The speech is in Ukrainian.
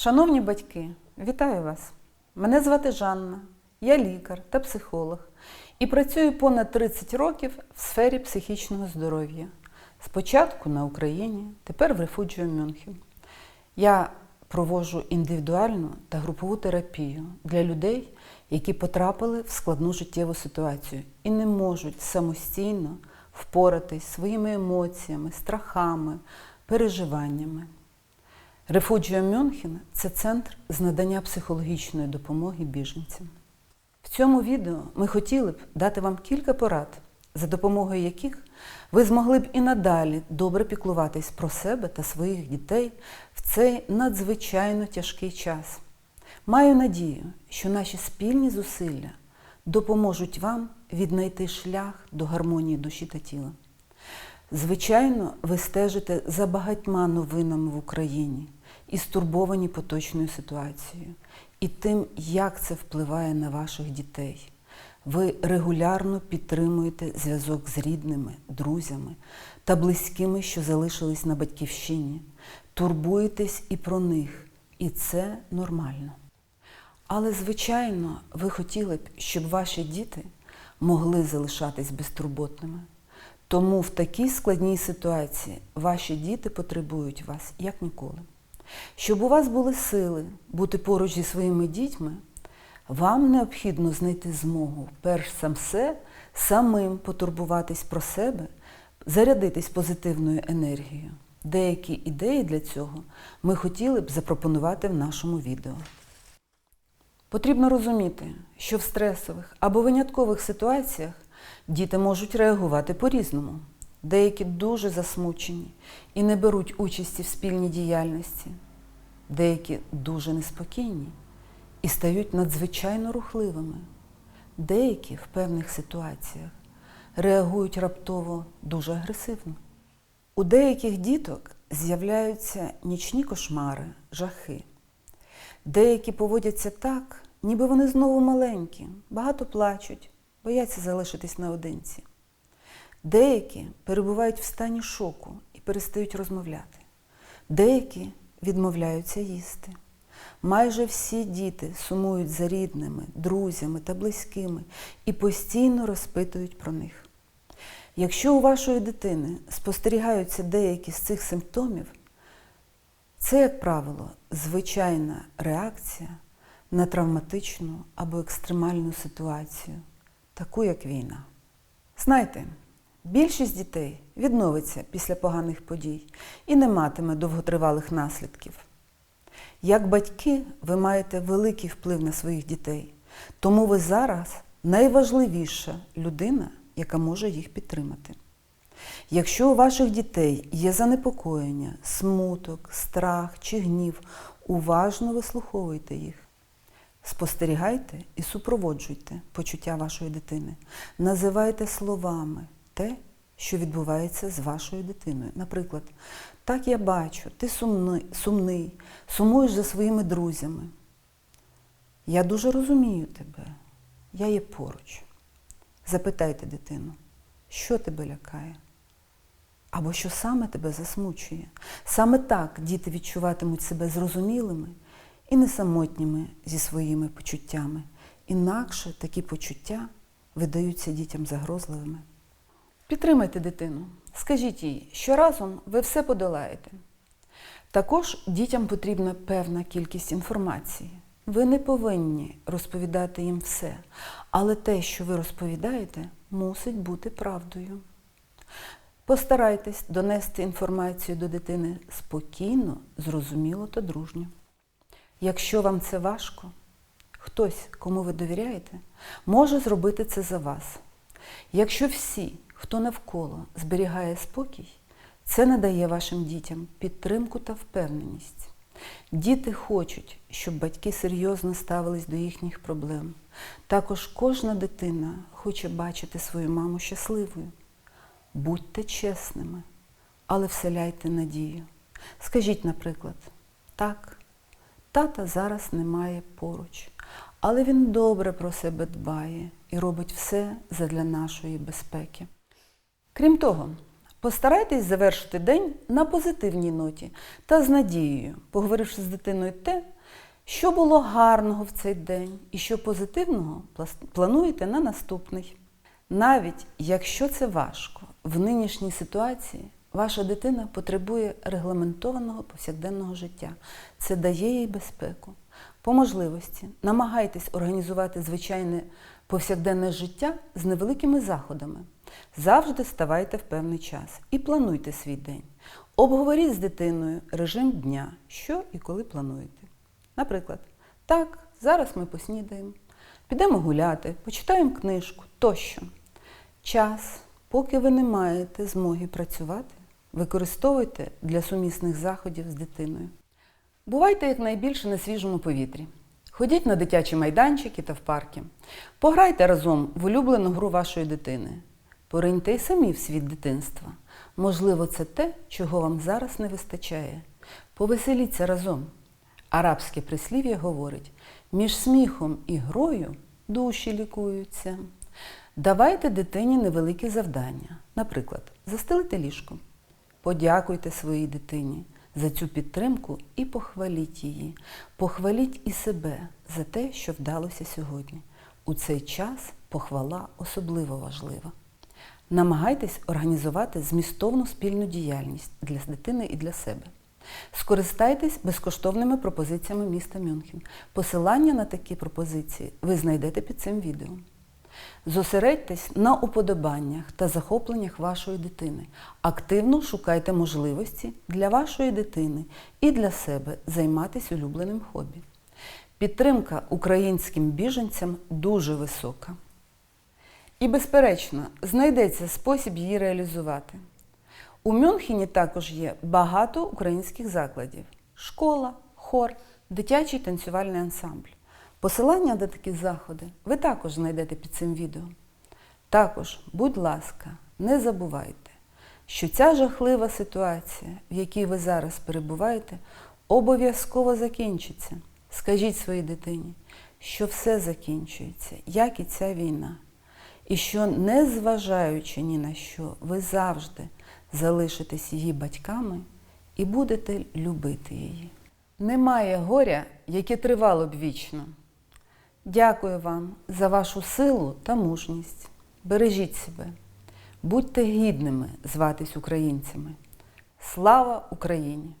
Шановні батьки, вітаю вас! Мене звати Жанна, я лікар та психолог і працюю понад 30 років в сфері психічного здоров'я. Спочатку на Україні, тепер в Рефуджіо Мюнхен. Я проводжу індивідуальну та групову терапію для людей, які потрапили в складну життєву ситуацію і не можуть самостійно впоратись своїми емоціями, страхами, переживаннями. Рефуджіо Мюнхен це центр з надання психологічної допомоги біженцям. В цьому відео ми хотіли б дати вам кілька порад, за допомогою яких ви змогли б і надалі добре піклуватись про себе та своїх дітей в цей надзвичайно тяжкий час. Маю надію, що наші спільні зусилля допоможуть вам віднайти шлях до гармонії душі та тіла. Звичайно, ви стежите за багатьма новинами в Україні і стурбовані поточною ситуацією, і тим, як це впливає на ваших дітей. Ви регулярно підтримуєте зв'язок з рідними, друзями та близькими, що залишились на батьківщині. Турбуєтесь і про них, і це нормально. Але, звичайно, ви хотіли б, щоб ваші діти могли залишатись безтурботними. Тому в такій складній ситуації ваші діти потребують вас як ніколи. Щоб у вас були сили бути поруч зі своїми дітьми, вам необхідно знайти змогу, перш за все, самим потурбуватись про себе, зарядитись позитивною енергією. Деякі ідеї для цього ми хотіли б запропонувати в нашому відео. Потрібно розуміти, що в стресових або виняткових ситуаціях діти можуть реагувати по-різному. Деякі дуже засмучені і не беруть участі в спільній діяльності, деякі дуже неспокійні і стають надзвичайно рухливими. Деякі в певних ситуаціях реагують раптово дуже агресивно. У деяких діток з'являються нічні кошмари, жахи. Деякі поводяться так, ніби вони знову маленькі, багато плачуть, бояться залишитись наодинці. Деякі перебувають в стані шоку і перестають розмовляти. Деякі відмовляються їсти. Майже всі діти сумують за рідними, друзями та близькими і постійно розпитують про них. Якщо у вашої дитини спостерігаються деякі з цих симптомів, це, як правило, звичайна реакція на травматичну або екстремальну ситуацію, таку як війна. Знайте, більшість дітей відновиться після поганих подій і не матиме довготривалих наслідків. Як батьки, ви маєте великий вплив на своїх дітей, тому ви зараз найважливіша людина, яка може їх підтримати. Якщо у ваших дітей є занепокоєння, смуток, страх чи гнів, уважно вислуховуйте їх. Спостерігайте і супроводжуйте почуття вашої дитини. Називайте словами те, що відбувається з вашою дитиною. Наприклад, так я бачу, ти сумний, сумний, сумуєш за своїми друзями. Я дуже розумію тебе, я є поруч. Запитайте дитину, що тебе лякає? Або що саме тебе засмучує. Саме так діти відчуватимуть себе зрозумілими і не самотніми зі своїми почуттями. Інакше такі почуття видаються дітям загрозливими. Підтримайте дитину, скажіть їй, що разом ви все подолаєте. Також дітям потрібна певна кількість інформації. Ви не повинні розповідати їм все, але те, що ви розповідаєте, мусить бути правдою. Постарайтесь донести інформацію до дитини спокійно, зрозуміло та дружньо. Якщо вам це важко, хтось, кому ви довіряєте, може зробити це за вас. Якщо всі, хто навколо зберігає спокій, це надає вашим дітям підтримку та впевненість. Діти хочуть, щоб батьки серйозно ставились до їхніх проблем. Також кожна дитина хоче бачити свою маму щасливою. Будьте чесними, але вселяйте надію. Скажіть, наприклад, так, тата зараз немає поруч, але він добре про себе дбає і робить все задля нашої безпеки. Крім того, постарайтесь завершити день на позитивній ноті та з надією, поговоривши з дитиною те, Що було гарного в цей день і що позитивного плануєте на наступний. Навіть якщо це важко, в нинішній ситуації ваша дитина потребує регламентованого повсякденного життя. Це дає їй безпеку. По можливості намагайтесь організувати звичайне повсякденне життя з невеликими заходами. Завжди ставайте в певний час і плануйте свій день. Обговоріть з дитиною режим дня, що і коли плануєте. Наприклад, так, зараз ми поснідаємо, підемо гуляти, почитаємо книжку тощо. Час, поки ви не маєте змоги працювати, використовуйте для сумісних заходів з дитиною. Бувайте якнайбільше на свіжому повітрі. Ходіть на дитячі майданчики та в парки. Пограйте разом в улюблену гру вашої дитини. Пориньте й самі в світ дитинства. Можливо, це те, чого вам зараз не вистачає. Повеселіться разом. Арабське прислів'я говорить: між сміхом і грою душі лікуються. Давайте дитині невеликі завдання. Наприклад, застелити ліжко. Подякуйте своїй дитині за цю підтримку і похваліть її. Похваліть і себе за те, що вдалося сьогодні. У цей час похвала особливо важлива. Намагайтесь організувати змістовну спільну діяльність для дитини і для себе. Скористайтесь безкоштовними пропозиціями міста Мюнхен. Посилання на такі пропозиції ви знайдете під цим відео. Зосередьтесь на уподобаннях та захопленнях вашої дитини. Активно шукайте можливості для вашої дитини і для себе займатися улюбленим хобі. Підтримка українським біженцям дуже висока. І, безперечно, знайдеться спосіб її реалізувати. У Мюнхені також є багато українських закладів: школа, хор, дитячий танцювальний ансамбль. Посилання на такі заходи ви також знайдете під цим відео. Також, будь ласка, не забувайте, що ця жахлива ситуація, в якій ви зараз перебуваєте, обов'язково закінчиться. Скажіть своїй дитині, що все закінчується, як і ця війна. І що, незважаючи ні на що, ви завжди залишитесь її батьками і будете любити її. Немає горя, яке тривало б вічно. Дякую вам за вашу силу та мужність. Бережіть себе, будьте гідними зватись українцями. Слава Україні!